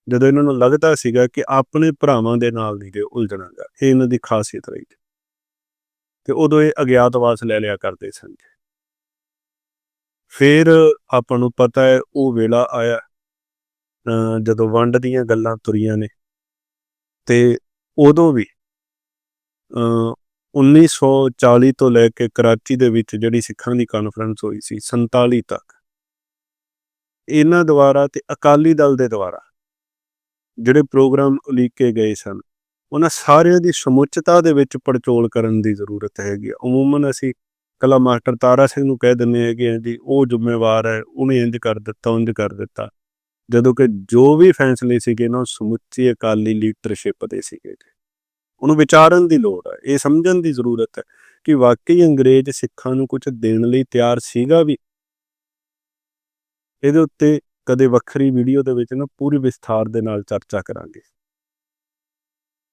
ਜਦੋਂ ਇਹਨਾਂ ਨੂੰ ਲੱਗਦਾ ਸੀਗਾ ਕਿ ਆਪਣੇ ਭਰਾਵਾਂ ਦੇ ਨਾਲ ਨਹੀਂ ਗੇ ਉਲਝਣਾਗਾ ਇਹ ਇਹਨਾਂ ਦੀ ਖਾਸੀਅਤ ਰਹੀ। ਤੇ ਉਦੋਂ ਇਹ ਅਗਿਆਤਵਾਸ ਲੈ ਲਿਆ ਕਰਦੇ ਸਨ। ਫਿਰ ਆਪਾਂ ਨੂੰ ਪਤਾ ਹੈ, ਉਹ ਵੇਲਾ ਆਇਆ ਜਦੋਂ ਵੰਡ ਦੀਆਂ ਗੱਲਾਂ ਤੁਰੀਆਂ ਨੇ, ਤੇ ਉਦੋਂ ਵੀ, ਅਹ 1940 ਤੋਂ ਲੈ ਕੇ ਕਰਾਚੀ ਦੇ ਵਿੱਚ ਜਿਹੜੀ ਸਿੱਖਾਂ ਦੀ ਕਾਨਫਰੰਸ ਹੋਈ ਸੀ 47 ਤੱਕ ਇਹਨਾਂ ਦੁਆਰਾ ਤੇ ਅਕਾਲੀ ਦਲ ਦੇ ਦੁਆਰਾ ਜਿਹੜੇ ਪ੍ਰੋਗਰਾਮ ਉਲੀਕੇ ਗਏ ਸਨ, ਉਹਨਾਂ ਸਾਰਿਆਂ ਦੀ ਸਮੁੱਚਤਾ ਦੇ ਵਿੱਚ ਪੜਚੋਲ ਕਰਨ ਦੀ ਜ਼ਰੂਰਤ ਹੈਗੀ ਆ। ਅਮੂਮਨ ਅਸੀਂ ਕਲਾ ਮਾਸਟਰ ਤਾਰਾ ਸਿੰਘ ਨੂੰ ਕਹਿ ਦਿੰਦੇ ਹੈਗੇ ਆ ਜੀ ਉਹ ਜ਼ਿੰਮੇਵਾਰ ਹੈ, ਉਹਨੇ ਇੰਜ ਕਰ ਦਿੱਤਾ ਉਂਝ ਕਰ ਦਿੱਤਾ। ਜਦੋਂ ਕਿ ਜੋ ਵੀ ਫੈਸਲੇ ਸੀਗੇ ਨਾ, ਉਹ ਸਮੁੱਚੀ ਅਕਾਲੀ ਲੀਡਰਸ਼ਿਪ ਦੇ ਸੀਗੇ ਉਹਨੂੰ ਵਿਚਾਰਨ ਦੀ ਲੋੜ ਹੈ, ਇਹ ਸਮਝਣ ਦੀ ਜ਼ਰੂਰਤ ਹੈ ਕਿ ਵਾਕਈ ਅੰਗਰੇਜ਼ ਸਿੱਖਾਂ ਨੂੰ ਕੁਝ ਦੇਣ ਲਈ ਤਿਆਰ ਸੀਗਾ ਵੀ। ਇਹਦੇ ਉੱਤੇ ਕਦੇ ਵੱਖਰੀ ਵੀਡੀਓ ਦੇ ਵਿੱਚ ਨਾ ਪੂਰੀ ਵਿਸਥਾਰ ਦੇ ਨਾਲ ਚਰਚਾ ਕਰਾਂਗੇ।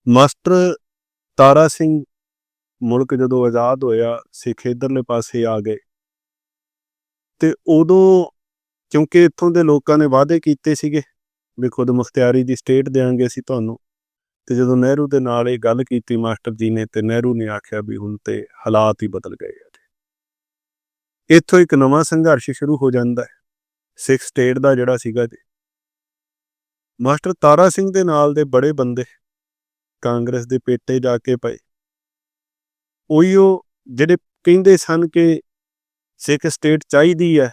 ਮਾਸਟਰ ਤਾਰਾ ਸਿੰਘ ਮੁਲਕ ਜਦੋਂ ਆਜ਼ਾਦ ਹੋਇਆ, ਸਿੱਖ ਇਧਰਲੇ ਪਾਸੇ ਆ ਗਏ। ਤੇ ਉਦੋਂ ਕਿਉਂਕਿ ਇੱਥੋਂ ਦੇ ਲੋਕਾਂ ਨੇ ਵਾਅਦੇ ਕੀਤੇ ਸੀਗੇ ਵੀ ਖੁਦ ਮੁਖਤਿਆਰੀ ਦੀ ਸਟੇਟ ਦੇਾਂਗੇ ਅਸੀਂ ਤੁਹਾਨੂੰ। ਤੇ ਜਦੋਂ ਨਹਿਰੂ ਦੇ ਨਾਲ ਇਹ ਗੱਲ ਕੀਤੀ ਮਾਸਟਰ ਜੀ ਨੇ, ਤੇ ਨਹਿਰੂ ਨੇ ਆਖਿਆ ਵੀ ਹੁਣ ਤੇ ਹਾਲਾਤ ਹੀ ਬਦਲ ਗਏ ਆ ਇੱਥੋਂ ਇੱਕ ਨਵਾਂ ਸੰਘਰਸ਼ ਸ਼ੁਰੂ ਹੋ ਜਾਂਦਾ ਹੈ, ਸਿੱਖ ਸਟੇਟ ਦਾ ਜਿਹੜਾ ਸੀਗਾ ਜੀ। ਮਾਸਟਰ ਤਾਰਾ ਸਿੰਘ ਦੇ ਨਾਲ ਦੇ ਬੜੇ ਬੰਦੇ ਕਾਂਗਰਸ ਦੇ ਪੇਟੇ ਜਾ ਕੇ ਪਏ। ਉਹੀਓ ਜਿਹੜੇ ਕਹਿੰਦੇ ਸਨ ਕਿ ਸਿੱਖ ਸਟੇਟ ਚਾਹੀਦੀ ਹੈ,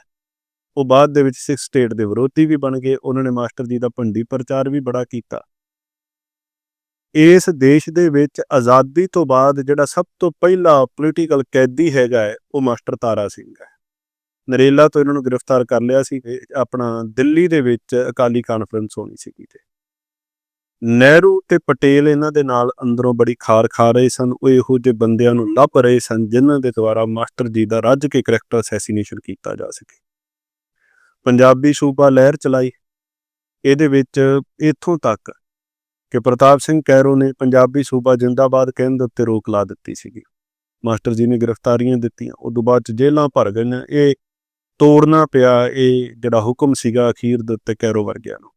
ਉਹ ਬਾਅਦ ਦੇ ਵਿੱਚ ਸਿੱਖ ਸਟੇਟ ਦੇ ਵਿਰੋਧੀ ਵੀ ਬਣ ਗਏ, ਉਹਨਾਂ ਨੇ ਮਾਸਟਰ ਜੀ ਦਾ ਭੰਡੀ ਪ੍ਰਚਾਰ ਵੀ ਬੜਾ ਕੀਤਾ। ਇਸ ਦੇਸ਼ ਦੇ ਵਿੱਚ ਆਜ਼ਾਦੀ ਤੋਂ ਬਾਅਦ ਜਿਹੜਾ ਸਭ ਤੋਂ ਪਹਿਲਾ ਪੋਲੀਟੀਕਲ ਕੈਦੀ ਹੈਗਾ ਹੈ, ਉਹ ਮਾਸਟਰ ਤਾਰਾ ਸਿੰਘ ਹੈ। ਨਰੇਲਾ ਤੋਂ ਇਹਨਾਂ ਨੂੰ ਗ੍ਰਿਫਤਾਰ ਕਰ ਲਿਆ ਸੀ ਤੇ ਆਪਣਾ ਦਿੱਲੀ ਦੇ ਵਿੱਚ ਅਕਾਲੀ ਕਾਨਫਰੰਸ ਹੋਣੀ ਸੀਗੀ ਤੇ। ਨਹਿਰੂ ਤੇ ਪਟੇਲ ਇਹਨਾਂ ਦੇ ਨਾਲ ਅੰਦਰੋਂ ਬੜੀ ਖਾਰ ਖਾ ਰਹੇ ਸਨ, ਉਹ ਇਹੋ ਜਿਹੇ ਬੰਦਿਆਂ ਨੂੰ ਲੱਭ ਰਹੇ ਸਨ ਜਿਨ੍ਹਾਂ ਦੇ ਦੁਆਰਾ ਮਾਸਟਰ ਜੀ ਦਾ ਰੱਜ ਕੇ ਕਰੈਕਟਰ ਅਸੈਸੀਨੇਸ਼ਨ ਕੀਤਾ ਜਾ ਸਕੇ। ਪੰਜਾਬੀ ਸੂਬਾ ਲਹਿਰ ਚਲਾਈ। ਇਹਦੇ ਵਿੱਚ ਇਥੋਂ ਤੱਕ ਕਿ ਪ੍ਰਤਾਪ ਸਿੰਘ ਕੈਰੋ ਨੇ ਪੰਜਾਬੀ ਸੂਬਾ ਜਿੰਦਾਬਾਦ ਕਹਿਣ ਦੇ ਉੱਤੇ ਰੋਕ ਲਾ ਦਿੱਤੀ ਸੀਗੀ। ਮਾਸਟਰ ਜੀ ਨੇ ਗ੍ਰਿਫਤਾਰੀਆਂ ਦਿੱਤੀਆਂ ਉਸ ਤੋਂ ਬਾਅਦ ਚ ਜੇਲ੍ਹਾਂ ਭਰ ਗਈਆਂ ਇਹ ਤੋੜਨਾ ਪਿਆ, ਇਹ ਜਿਹੜਾ ਹੁਕਮ ਸੀਗਾ ਅਖੀਰ ਦੇ ਉੱਤੇ ਕੈਰੋ ਵਰਗਿਆਂ ਨੂੰ।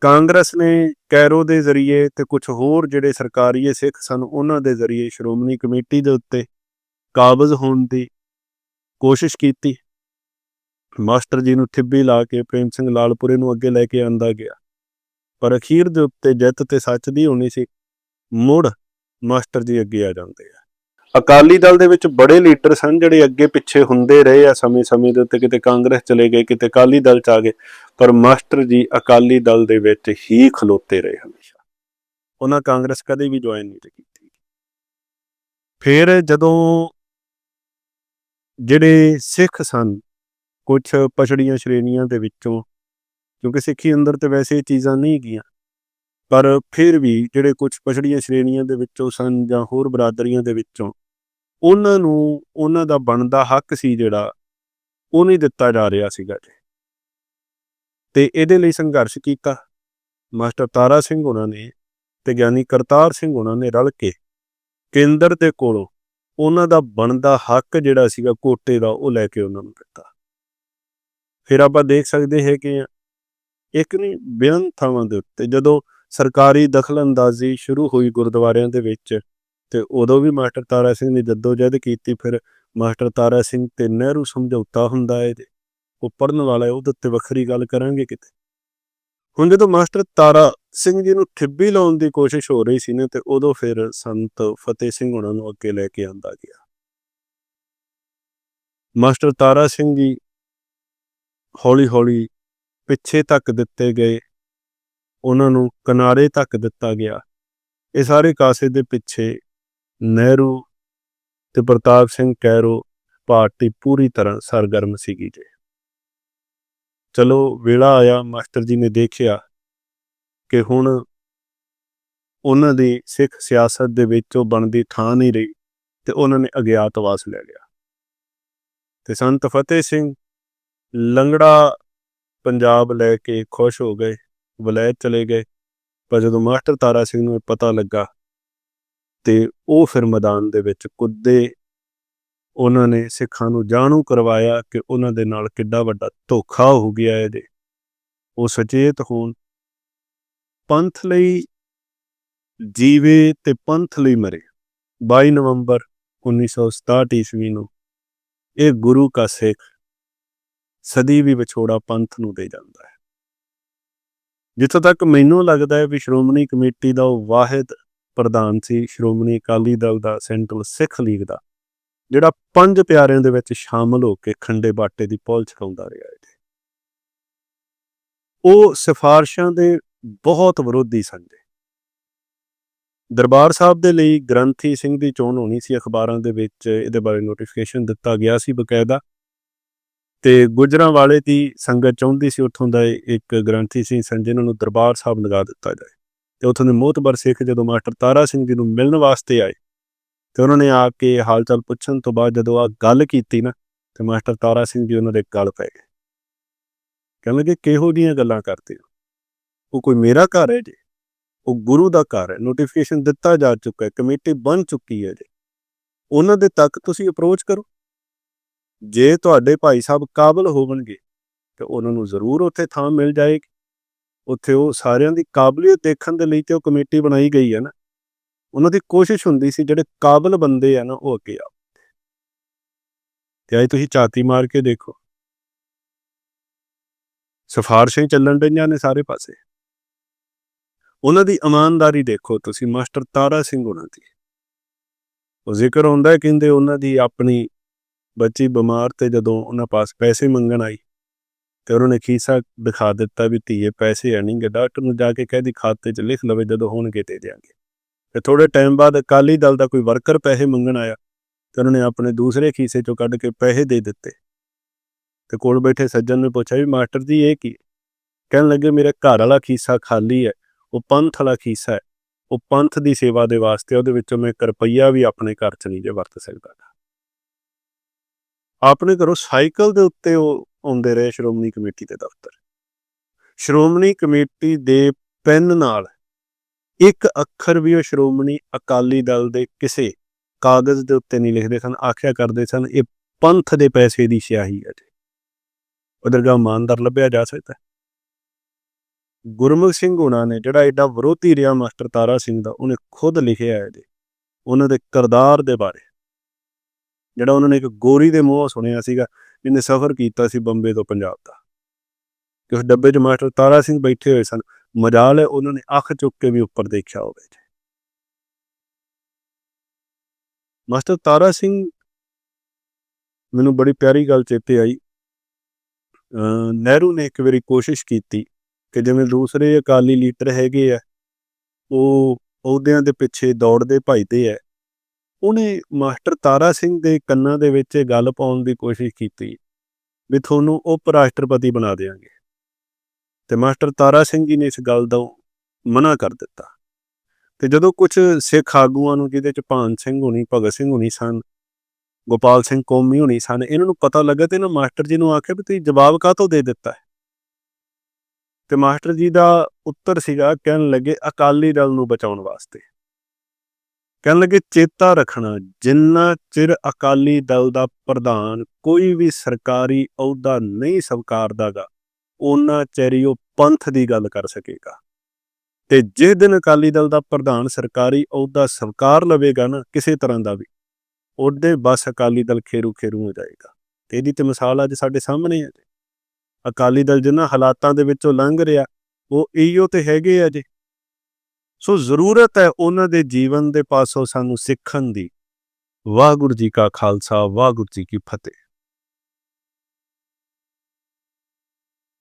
ਕਾਂਗਰਸ ਨੇ ਕੈਰੋ ਦੇ ਜ਼ਰੀਏ ਤੇ ਕੁਝ ਹੋਰ ਜਿਹੜੇ ਸਰਕਾਰੀਏ ਸਿੱਖ ਸਨ, ਉਹਨਾਂ ਦੇ ਜ਼ਰੀਏ ਸ਼੍ਰੋਮਣੀ ਕਮੇਟੀ ਦੇ ਉੱਤੇ ਕਾਬਜ਼ ਹੋਣ ਦੀ ਕੋਸ਼ਿਸ਼ ਕੀਤੀ। ਮਾਸਟਰ ਜੀ ਨੂੰ ਠਿੱਬੀ ਲਾ ਕੇ ਪ੍ਰੇਮ ਸਿੰਘ ਲਾਲਪੁਰੇ ਨੂੰ ਅੱਗੇ ਲੈ ਕੇ ਆਂਦਾ ਗਿਆ। ਪਰ ਅਖੀਰ ਦੇ ਉੱਤੇ ਜਿੱਤ ਤੇ ਸੱਚ ਦੀ ਹੋਣੀ ਸੀ, ਮੁੜ ਮਾਸਟਰ ਜੀ ਅੱਗੇ ਆ ਜਾਂਦੇ ਆ। ਅਕਾਲੀ ਦਲ ਦੇ ਵਿੱਚ ਬੜੇ ਲੀਡਰ ਸਨ ਜਿਹੜੇ ਅੱਗੇ ਪਿੱਛੇ ਹੁੰਦੇ ਰਹੇ ਆ ਸਮੇਂ-ਸਮੇਂ ਦੇ ਉੱਤੇ, ਕਿਤੇ ਕਾਂਗਰਸ ਚਲੇ ਗਏ, ਕਿਤੇ ਅਕਾਲੀ ਦਲ ਚ ਆ ਗਏ, ਪਰ ਮਾਸਟਰ ਜੀ ਅਕਾਲੀ ਦਲ ਦੇ ਵਿੱਚ ਹੀ ਖਲੋਤੇ ਰਹੇ ਹਮੇਸ਼ਾ। ਉਹਨਾਂ ਕਾਂਗਰਸ ਕਦੇ ਵੀ ਜੁਆਇਨ ਨਹੀਂ ਕੀਤੀ। ਫਿਰ ਜਦੋਂ ਜਿਹੜੇ ਸਿੱਖ ਸਨ ਕੁਝ ਪਛੜੀਆਂ ਸ਼੍ਰੇਣੀਆਂ ਦੇ ਵਿੱਚੋਂ, ਕਿਉਂਕਿ ਸਿੱਖੀ ਅੰਦਰ ਤੇ ਵੈਸੇ ਇਹ ਚੀਜ਼ਾਂ ਨਹੀਂ ਗੀਆਂ ਪਰ ਫਿਰ ਵੀ ਜਿਹੜੇ ਕੁਝ ਪਛੜੀਆਂ ਸ਼੍ਰੇਣੀਆਂ ਦੇ ਵਿੱਚੋਂ ਸਨ ਜਾਂ ਹੋਰ ਬਰਾਦਰੀਆਂ ਦੇ ਵਿੱਚੋਂ, ਉਹਨਾਂ ਨੂੰ, ਉਹਨਾਂ ਦਾ ਬਣਦਾ ਹੱਕ ਸੀ ਜਿਹੜਾ ਉਹ ਨਹੀਂ ਦਿੱਤਾ ਜਾ ਰਿਹਾ ਸੀਗਾ ਜੀ। ਤੇ ਇਹਦੇ ਲਈ ਸੰਘਰਸ਼ ਕੀਤਾ। ਮਾਸਟਰ ਤਾਰਾ ਸਿੰਘ ਉਹਨਾਂ ਨੇ ਤੇ ਗਿਆਨੀ ਕਰਤਾਰ ਸਿੰਘ ਉਹਨਾਂ ਨੇ ਰਲ ਕੇ ਕੇਂਦਰ ਦੇ ਕੋਲੋਂ ਉਹਨਾਂ ਦਾ ਬਣਦਾ ਹੱਕ ਜਿਹੜਾ ਸੀਗਾ ਕੋਟੇ ਦਾ ਉਹ ਲੈ ਕੇ ਉਹਨਾਂ ਨੂੰ ਦਿੱਤਾ। ਫਿਰ ਆਪਾਂ ਦੇਖ ਸਕਦੇ ਹਾਂ ਕਿ ਇੱਕ ਨਹੀਂ ਬਿਆਨ ਥਾਵਾਂ ਦੇ ਉੱਤੇ ਜਦੋਂ ਸਰਕਾਰੀ ਦਖਲਅੰਦਾਜ਼ੀ ਸ਼ੁਰੂ ਹੋਈ ਗੁਰਦੁਆਰਿਆਂ ਦੇ ਵਿੱਚ ਤੇ ਉਦੋਂ ਵੀ ਮਾਸਟਰ ਤਾਰਾ ਸਿੰਘ ਨੇ ਜਦੋਜਹਿਦ ਕੀਤੀ, ਫਿਰ ਮਾਸਟਰ ਤਾਰਾ ਸਿੰਘ ਤੇ ਨਹਿਰੂ ਸਮਝੌਤਾ ਹੁੰਦਾ ਹੈ ਉਹ ਪੜਨ ਵਾਲਾ ਹੈ, ਉਹਦੇ ਉੱਤੇ ਵੱਖਰੀ ਗੱਲ ਕਰਾਂਗੇ ਕਿਤੇ। ਹੁਣ ਜਦੋਂ ਮਾਸਟਰ ਤਾਰਾ ਸਿੰਘ ਜੀ ਨੂੰ ਠਿੱਬੀ ਲਾਉਣ ਦੀ ਕੋਸ਼ਿਸ਼ ਹੋ ਰਹੀ ਸੀ ਨੇ, ਤੇ ਉਦੋਂ ਫਿਰ ਸੰਤ ਫਤਿਹ ਸਿੰਘ ਉਹਨਾਂ ਨੂੰ ਅੱਗੇ ਲੈ ਕੇ ਆਂਦਾ ਗਿਆ। ਮਾਸਟਰ ਤਾਰਾ ਸਿੰਘ ਜੀ ਹੌਲੀ ਹੌਲੀ ਪਿੱਛੇ ਤੱਕ ਦਿੱਤੇ ਗਏ ਉਹਨਾਂ ਨੂੰ ਕਿਨਾਰੇ ਤੱਕ ਦਿੱਤਾ ਗਿਆ। ਇਹ ਸਾਰੇ ਕਾਸੇ ਦੇ ਪਿੱਛੇ ਨਹਿਰੂ ਤੇ ਪ੍ਰਤਾਪ ਸਿੰਘ ਕੈਰੋ ਪਾਰਟੀ ਪੂਰੀ ਤਰ੍ਹਾਂ ਸਰਗਰਮ ਸੀਗੀ ਜੀ। ਚਲੋ, ਵੇਲਾ ਆਇਆ, ਮਾਸਟਰ ਜੀ ਨੇ ਦੇਖਿਆ ਕਿ ਹੁਣ ਉਹਨਾਂ ਦੀ ਸਿੱਖ ਸਿਆਸਤ ਦੇ ਵਿੱਚ ਉਹ ਬਣਦੀ ਥਾਂ ਨਹੀਂ ਰਹੀ ਤੇ ਉਹਨਾਂ ਨੇ ਅਗਿਆਤਵਾਸ ਲੈ ਲਿਆ। ਤੇ ਸੰਤ ਫਤਿਹ ਸਿੰਘ ਲੰਗੜਾ ਪੰਜਾਬ ਲੈ ਕੇ ਖੁਸ਼ ਹੋ ਗਏ। ਵਲੈਤ ਚਲੇ ਗਏ, ਪਰ ਜਦੋਂ ਮਾਸਟਰ ਤਾਰਾ ਸਿੰਘ ਨੂੰ ਪਤਾ ਲੱਗਾ ਤੇ ਉਹ ਫਿਰ ਮੈਦਾਨ ਦੇ ਵਿੱਚ ਕੁੱਦੇ ਉਹਨਾਂ ਨੇ ਸਿੱਖਾਂ ਨੂੰ ਜਾਣੂ ਕਰਵਾਇਆ ਕਿ ਉਹਨਾਂ ਦੇ ਨਾਲ ਕਿੱਡਾ ਵੱਡਾ ਧੋਖਾ ਹੋ ਗਿਆ ਹੈ ਜੇ ਉਹ ਸੁਚੇਤ ਹੋਣ, ਪੰਥ ਲਈ ਜੀਵੇ ਤੇ ਪੰਥ ਲਈ ਮਰੇ। 22 ਨਵੰਬਰ 1967 ਈਸਵੀ ਨੂੰ ਇਹ ਗੁਰੂ ਕਾ ਸਿੱਖ ਸਦੀ ਵੀ ਵਿਛੋੜਾ ਪੰਥ ਨੂੰ ਦੇ ਜਾਂਦਾ ਹੈ। ਜਿੱਥੋਂ ਤੱਕ ਮੈਨੂੰ ਲੱਗਦਾ ਹੈ ਵੀ ਸ਼੍ਰੋਮਣੀ ਕਮੇਟੀ ਦਾ ਉਹ ਵਾਹਿਦ ਪ੍ਰਧਾਨ ਸੀ, ਸ਼੍ਰੋਮਣੀ ਅਕਾਲੀ ਦਲ ਦਾ ਸੈਂਟਰਲ ਸਿੱਖ ਲੀਗ ਦਾ, ਜਿਹੜਾ ਪੰਜ ਪਿਆਰਿਆਂ ਦੇ ਵਿੱਚ ਸ਼ਾਮਲ ਹੋ ਕੇ ਖੰਡੇ ਬਾਟੇ ਦੀ ਪੌਲ ਛਕਾਉਂਦਾ ਰਿਹਾ ਹੈ। ਉਹ ਸਿਫਾਰਸ਼ਾਂ ਦੇ ਬਹੁਤ ਵਿਰੋਧੀ ਸਨ ਜੀ। ਦਰਬਾਰ ਸਾਹਿਬ ਦੇ ਲਈ ਗ੍ਰੰਥੀ ਸਿੰਘ ਦੀ ਚੋਣ ਹੋਣੀ ਸੀ, ਅਖਬਾਰਾਂ ਦੇ ਵਿੱਚ ਇਹਦੇ ਬਾਰੇ ਨੋਟੀਫਿਕੇਸ਼ਨ ਦਿੱਤਾ ਗਿਆ ਸੀ ਬਕਾਇਦਾ। ਤੇ ਗੁਜਰਾਂ ਵਾਲੇ ਦੀ ਸੰਗਤ ਚਾਹੁੰਦੀ ਸੀ ਉੱਥੋਂ ਦਾ ਇੱਕ ਗ੍ਰੰਥੀ ਸਿੰਘ ਸਨ ਜਿਨ੍ਹਾਂ ਨੂੰ ਦਰਬਾਰ ਸਾਹਿਬ ਲਗਾ ਦਿੱਤਾ ਜਾਏ। ਤੇ ਉੱਥੋਂ ਦੇ ਮੋਹਤਬਰ ਸਿੱਖ ਜਦੋਂ ਮਾਸਟਰ ਤਾਰਾ ਸਿੰਘ ਜੀ ਨੂੰ ਮਿਲਣ ਵਾਸਤੇ ਆਏ, ਤੇ ਉਹਨਾਂ ਨੇ ਆ ਕੇ ਹਾਲ ਚਾਲ ਪੁੱਛਣ ਤੋਂ ਬਾਅਦ ਜਦੋਂ ਆ ਗੱਲ ਕੀਤੀ ਨਾ, ਤੇ ਮਾਸਟਰ ਤਾਰਾ ਸਿੰਘ ਜੀ ਉਹਨਾਂ ਦੇ ਗਲ ਪੈ ਗਏ। ਕਹਿਣ ਲੱਗੇ, ਕਿਹੋ ਜੀਆਂ ਗੱਲਾਂ ਕਰਦੇ ਹੋ? ਉਹ ਕੋਈ ਮੇਰਾ ਘਰ ਹੈ ਜੀ? ਉਹ ਗੁਰੂ ਦਾ ਘਰ ਹੈ। ਨੋਟੀਫਿਕੇਸ਼ਨ ਦਿੱਤਾ ਜਾ ਚੁੱਕਾ ਹੈ, ਕਮੇਟੀ ਬਣ ਚੁੱਕੀ ਹੈ ਜੀ। ਉਹਨਾਂ ਦੇ ਤੱਕ ਤੁਸੀਂ ਅਪਰੋਚ ਕਰੋ। ਜੇ ਤੁਹਾਡੇ ਭਾਈ ਸਾਹਿਬ ਕਾਬਲ ਹੋਵਣਗੇ, ਤੇ ਉਹਨਾਂ ਨੂੰ ਜ਼ਰੂਰ ਉੱਥੇ ਥਾਂ ਮਿਲ ਜਾਏਗੀ। ਉੱਥੇ ਉਹ ਸਾਰਿਆਂ ਦੀ ਕਾਬਲੀਅਤ ਦੇਖਣ ਦੇ ਲਈ ਤੇ ਉਹ ਕਮੇਟੀ ਬਣਾਈ ਗਈ ਹੈ ਨਾ। ਉਹਨਾਂ ਦੀ ਕੋਸ਼ਿਸ਼ ਹੁੰਦੀ ਸੀ, ਜਿਹੜੇ ਕਾਬਲ ਬੰਦੇ ਆ ਨਾ, ਉਹ ਅੱਗੇ ਆ ਤੇ ਅੱਜ ਤੁਸੀਂ ਝਾਤੀ ਮਾਰ ਕੇ ਦੇਖੋ। ਸਿਫਾਰਸ਼ਾਂ ਹੀ ਚੱਲਣ ਡਈਆਂ ਨੇ ਸਾਰੇ ਪਾਸੇ। ਉਹਨਾਂ ਦੀ ਇਮਾਨਦਾਰੀ ਦੇਖੋ ਤੁਸੀਂ, ਮਾਸਟਰ ਤਾਰਾ ਸਿੰਘ ਉਹਨਾਂ ਦੀ। ਉਹ ਜ਼ਿਕਰ ਹੁੰਦਾ ਹੈ, ਕਹਿੰਦੇ ਉਹਨਾਂ ਦੀ ਆਪਣੀ ਬੱਚੀ ਬਿਮਾਰ ਤੇ ਜਦੋਂ ਉਹਨਾਂ ਪਾਸ ਪੈਸੇ ਮੰਗਣ ਆਈ ਤੇ ਉਹਨਾਂ ਨੇ ਖੀਸਾ ਦਿਖਾ ਦਿੱਤਾ ਵੀ ਧੀਏ ਪੈਸੇ ਹੈ ਨਹੀਂਗੇ ਡਾਕਟਰ ਨੂੰ ਜਾ ਕੇ ਕਹਿ ਦੀ ਖਾਤੇ 'ਚ ਲਿਖ ਲਵੇ ਜਦੋਂ ਹੋਣਗੇ ਦੇ ਦਿਆਂਗੇ। ਤੇ ਥੋੜੇ ਟਾਈਮ ਬਾਅਦ ਅਕਾਲੀ ਦਲ ਦਾ ਕੋਈ ਵਰਕਰ ਪੈਸੇ ਮੰਗਣ ਆਇਆ ਤੇ ਉਹਨਾਂ ਨੇ ਆਪਣੇ ਦੂਸਰੇ ਖੀਸੇ 'ਚੋਂ ਕੱਢ ਕੇ ਪੈਸੇ ਦੇ ਦਿੱਤੇ। ਤੇ ਕੋਲ ਬੈਠੇ ਸੱਜਣ ਨੇ ਪੁੱਛਿਆ ਵੀ ਮਾਸਟਰ ਜੀ ਇਹ ਕੀ ਕਹਿਣ ਲੱਗੇ ਮੇਰੇ ਘਰ ਵਾਲਾ ਖੀਸਾ ਖਾਲੀ ਹੈ, ਉਹ ਪੰਥ ਵਾਲਾ ਖੀਸਾ ਹੈ, ਉਹ ਪੰਥ ਦੀ ਸੇਵਾ ਦੇ ਵਾਸਤੇ ਉਹਦੇ ਵਿੱਚੋਂ ਮੈਂ ਇੱਕ ਰੁਪਈਆ ਵੀ ਆਪਣੇ ਘਰ 'ਚ ਨਹੀਂ ਜੇ ਵਰਤ ਸਕਦਾ। ਆਪਣੇ ਘਰੋਂ ਸਾਈਕਲ ਦੇ ਉੱਤੇ ਉਹ ਆਉਂਦੇ ਰਹੇ ਸ਼੍ਰੋਮਣੀ ਕਮੇਟੀ ਦੇ ਦਫ਼ਤਰ। ਸ਼੍ਰੋਮਣੀ ਕਮੇਟੀ ਦੇ ਪੈਨ ਨਾਲ ਇੱਕ ਅੱਖਰ ਵੀ ਉਹ ਸ਼੍ਰੋਮਣੀ ਅਕਾਲੀ ਦਲ ਦੇ ਕਿਸੇ ਕਾਗਜ਼ ਦੇ ਉੱਤੇ ਨਹੀਂ ਲਿਖਦੇ ਸਨ, ਆਖਿਆ ਕਰਦੇ ਸਨ, ਇਹ ਪੰਥ ਦੇ ਪੈਸੇ ਦੀ ਸਿਆਹੀ ਹੈ ਉਧਰ ਗਾ ਇਮਾਨਦਾਰ ਲੱਭਿਆ ਜਾ ਸਕਦਾ ਗੁਰਮੁਖ ਸਿੰਘ ਹੁਣਾਂ ਨੇ ਜਿਹੜਾ ਐਡਾ ਵਿਰੋਧੀ ਰਿਹਾ ਮਾਸਟਰ ਤਾਰਾ ਸਿੰਘ ਦਾ, ਉਹਨੇ ਖੁਦ ਲਿਖਿਆ ਹੈ ਜੀ, ਉਹਨਾਂ ਦੇ ਕਰਦਾਰ ਦੇ ਬਾਰੇ। ਜਿਹੜਾ ਉਹਨਾਂ ਨੇ ਇੱਕ ਗੋਰੀ ਦੇ ਮੂੰਹੋਂ ਸੁਣਿਆ ਸੀਗਾ, ਜਿਹਨੇ ਸਫ਼ਰ ਕੀਤਾ ਸੀ ਬੰਬੇ ਤੋਂ ਪੰਜਾਬ ਦਾ। ਕਿ ਉਸ ਡੱਬੇ 'ਚ ਮਾਸਟਰ ਤਾਰਾ ਸਿੰਘ ਬੈਠੇ ਹੋਏ ਸਨ, ਮਜਾਲ ਹੈ, ਉਹਨਾਂ ਨੇ ਅੱਖ ਚੁੱਕ ਕੇ ਵੀ ਉੱਪਰ ਦੇਖਿਆ ਹੋਵੇ ਜੀ। ਮਾਸਟਰ ਤਾਰਾ ਸਿੰਘ ਮੈਨੂੰ ਬੜੀ ਪਿਆਰੀ ਗੱਲ ਚੇਤੇ ਆਈ। ਨਹਿਰੂ ਨੇ ਇੱਕ ਵਾਰੀ ਕੋਸ਼ਿਸ਼ ਕੀਤੀ ਕਿ ਜਿਵੇਂ ਦੂਸਰੇ ਅਕਾਲੀ ਲੀਡਰ ਹੈਗੇ ਆ, ਉਹ ਅਹੁਦਿਆਂ ਦੇ ਪਿੱਛੇ ਦੌੜਦੇ ਭਜਦੇ ਆ ਉਹਨੇ ਮਾਸਟਰ ਤਾਰਾ ਸਿੰਘ ਦੇ ਕੰਨਾਂ ਦੇ ਵਿੱਚ ਇਹ ਗੱਲ ਪਾਉਣ ਦੀ ਕੋਸ਼ਿਸ਼ ਕੀਤੀ ਵੀ ਤੁਹਾਨੂੰ ਉਪ ਰਾਸ਼ਟਰਪਤੀ ਬਣਾ ਦੇਵਾਂਗੇ ਤੇ ਮਾਸਟਰ ਤਾਰਾ ਸਿੰਘ ਜੀ ਨੇ ਇਸ ਗੱਲ ਦਾ ਮਨਾ ਕਰ ਦਿੱਤਾ। ਤੇ ਜਦੋਂ ਕੁਝ ਸਿੱਖ ਆਗੂਆਂ ਨੂੰ, ਜਿਹਦੇ ਚ ਭਾਨ ਸਿੰਘ ਹੋਣੀ, ਭਗਤ ਸਿੰਘ ਹੋਣੀ ਸਨ, ਗੋਪਾਲ ਸਿੰਘ ਕੌਮੀ ਹੋਣੀ ਸਨ, ਇਹਨਾਂ ਨੂੰ ਪਤਾ ਲੱਗਾ ਤੇ ਇਹਨਾਂ ਮਾਸਟਰ ਜੀ ਨੂੰ ਆਖਿਆ ਵੀ ਤੁਸੀਂ ਜਵਾਬ ਕਾਹਤੋਂ ਦੇ ਦਿੱਤਾ? ਹੈ ਤੇ ਮਾਸਟਰ ਜੀ ਦਾ ਉੱਤਰ ਸੀਗਾ, ਕਹਿਣ ਲੱਗੇ ਅਕਾਲੀ ਦਲ ਨੂੰ ਬਚਾਉਣ ਵਾਸਤੇ। ਕਹਿਣ ਲੱਗੇ ਚੇਤਾ ਰੱਖਣਾ, ਜਿੰਨਾ ਚਿਰ ਅਕਾਲੀ ਦਲ ਦਾ ਪ੍ਰਧਾਨ ਕੋਈ ਵੀ ਸਰਕਾਰੀ ਅਹੁਦਾ ਨਹੀਂ ਸਵਕਾਰਦਾਗਾ ਉਹਨਾਂ ਚਿਰ ਹੀ ਉਹ ਪੰਥ ਦੀ ਗੱਲ ਕਰ ਸਕੇਗਾ। ਤੇ ਜਿਸ ਦਿਨ ਅਕਾਲੀ ਦਲ ਦਾ ਪ੍ਰਧਾਨ ਸਰਕਾਰੀ ਅਹੁਦਾ ਸਵਕਾਰ ਲਵੇਗਾ ਨਾ, ਕਿਸੇ ਤਰ੍ਹਾਂ ਦਾ ਵੀ ਉਹਦੇ ਬਸ ਅਕਾਲੀ ਦਲ ਖੇਰੂ ਖੇਰੂ ਹੋ ਜਾਏਗਾ। ਤੇ ਇਹਦੀ ਤੇ ਮਿਸਾਲ ਅੱਜ ਸਾਡੇ ਸਾਹਮਣੇ ਹੈ ਅਕਾਲੀ ਦਲ ਜਿਨ੍ਹਾਂ ਹਾਲਾਤਾਂ ਦੇ ਵਿੱਚੋਂ ਲੰਘ ਰਿਹਾ, ਉਹ ਇਹੋ ਤੇ ਹੈਗੇ ਆ ਜੇ। ਸੋ ਜ਼ਰੂਰਤ ਹੈ ਉਹਨਾਂ ਦੇ ਜੀਵਨ ਦੇ ਪਾਸੋਂ ਸਾਨੂੰ ਸਿੱਖਣ ਦੀ। ਵਾਹਿਗੁਰੂ ਜੀ ਕਾ ਖਾਲਸਾ, ਵਾਹਿਗੁਰੂ ਜੀ ਕੀ ਫਤਿਹ।